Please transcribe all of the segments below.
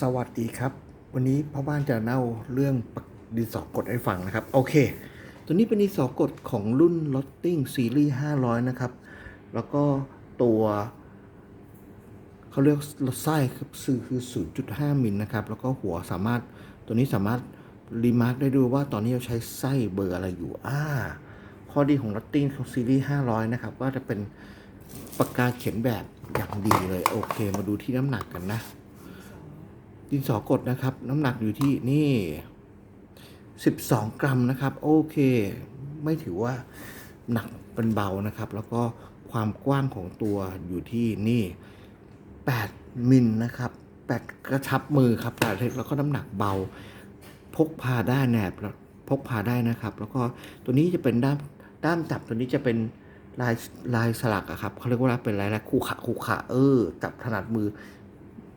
สวัสดีครับ วันนี้พ่อบ้านจะเล่าเรื่องปากดินสอกดให้ฟังนะครับ โอเค ตัวนี้เป็นดินสอกดของรุ่น Lotting Series 500 นะครับ แล้วก็ตัวเขาเรียกไส้ครับคือคือ 0.5 มิลนะครับ แล้วก็หัวสามารถตัวนี้สามารถรีมาร์กได้ด้วยว่าตอนนี้เราใช้ไส้เบอร์อะไรอยู่อ่าข้อดีของ Lotting ของ Series 500 นะครับก็จะเป็นปากกาเขียนแบบอย่างดีเลย โอเค มาดูที่น้ำหนักกันนะ ดินสอกดนะครับ น้ำหนักอยู่ที่นี่ 12 กรัมนะครับ โอเค ไม่ถือว่าหนักเป็นเบานะครับ แล้วก็ความกว้างของตัวอยู่ที่นี่ 8 มิลนะครับ 8 กระชับมือครับ8เล็กแล้วก็น้ำหนักเบา พกพาได้แนบแล้วพกพาได้นะครับ แล้วก็ตัวนี้จะเป็นด้ามด้ามจับตัวนี้จะเป็นลายลายสลักอะครับเขาเรียกว่าเป็นลายลายคู่ขะคู่ขะเออจับถนัดมือ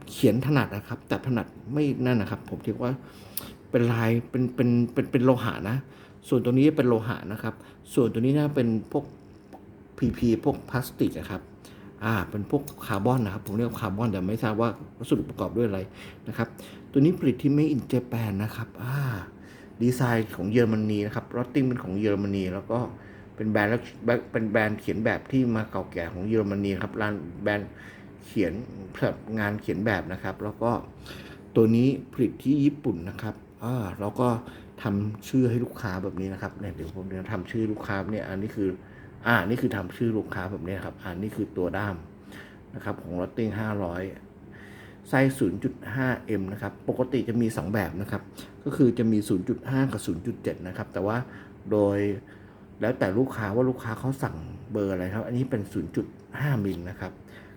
เขียนถนัดนะครับ แต่ถนัดไม่นั่นนะครับ ผมคิดว่าเป็นลายเป็นเป็นเป็นเป็นโลหะนะ ส่วนตัวนี้เป็นโลหะนะครับ ส่วนตัวนี้น่าเป็นพวก PP พวกพลาสติกนะครับอ่าเป็นพวกคาร์บอนนะครับ ผมเรียกว่าคาร์บอนแต่ไม่ทราบว่าวัสดุประกอบด้วยอะไรนะครับ ตัวนี้ผลิตที่ Made in Japan นะครับอ่าดีไซน์ของเยอรมนีนะครับรอตติ้งเป็นของเยอรมนี แล้วก็เป็นแบรนด์แล้วเป็นแบรนด์เขียนแบบที่มาเก่าแก่ของเยอรมนีครับร้านแบรนด์ เขียนแบบงานเขียนแบบนะครับ แล้วก็ตัวนี้ผลิตที่ญี่ปุ่นนะครับอ่าแล้วก็ทำชื่อให้ลูกค้าแบบนี้นะครับเนี่ยเดี๋ยวผมจะทำชื่อลูกค้าเนี่ย อันนี้คือ อ่านี่คือทำชื่อลูกค้าแบบนี้ครับอ่านี่คือตัวด้ามนะครับของ Rotting 500ไซส์ 0.5M นะครับ ปกติจะมี 2 แบบนะครับ ก็คือจะมี 0.5 กับ 0.7 นะครับ แต่ว่าโดยแล้วแต่ลูกค้าว่าลูกค้าเขาสั่งเบอร์อะไรครับ อันนี้เป็น 0.5 มิลนะครับ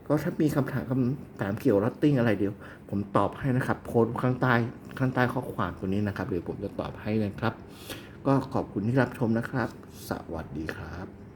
ก็ถ้ามีคำถามคำถามเกี่ยวรัตติ้งอะไรเดียว ผมตอบให้นะครับ โพสต์ข้างใต้ข้างใต้ข้อความตัวนี้นะครับเดี๋ยวผมจะตอบให้นะครับ ก็ขอบคุณที่รับชมนะครับ สวัสดีครับ